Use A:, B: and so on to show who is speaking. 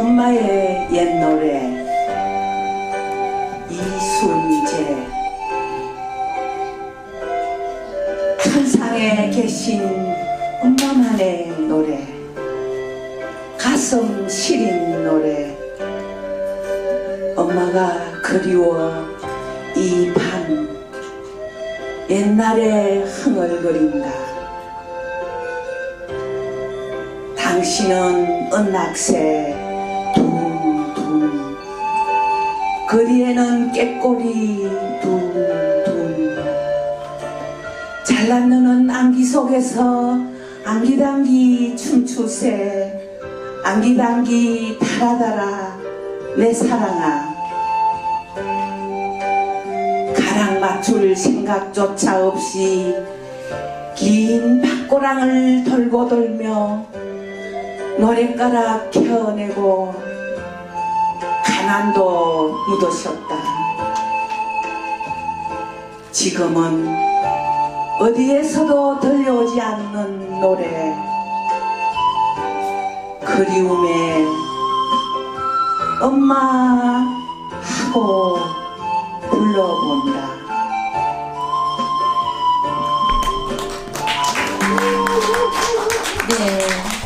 A: 엄마의 옛 노래 이순재 천상에 계신 엄마만의 노래 가슴 시린 노래. 엄마가 그리워 이 밤 옛날에 흥얼거린다. 당신은 은낙새 거리에는 깨꼬리 둥둥. 잘난 너는 안기 속에서 안기당기 춤추세. 안기당기 달아달아 내 사랑아. 가랑 맞출 생각조차 없이 긴 밭고랑을 돌고 돌며 노랫가락 켜내고 가난도 묻으셨다. 지금은 어디에서도 들려오지 않는 노래 그리움에 엄마 하고 불러본다.
B: 네.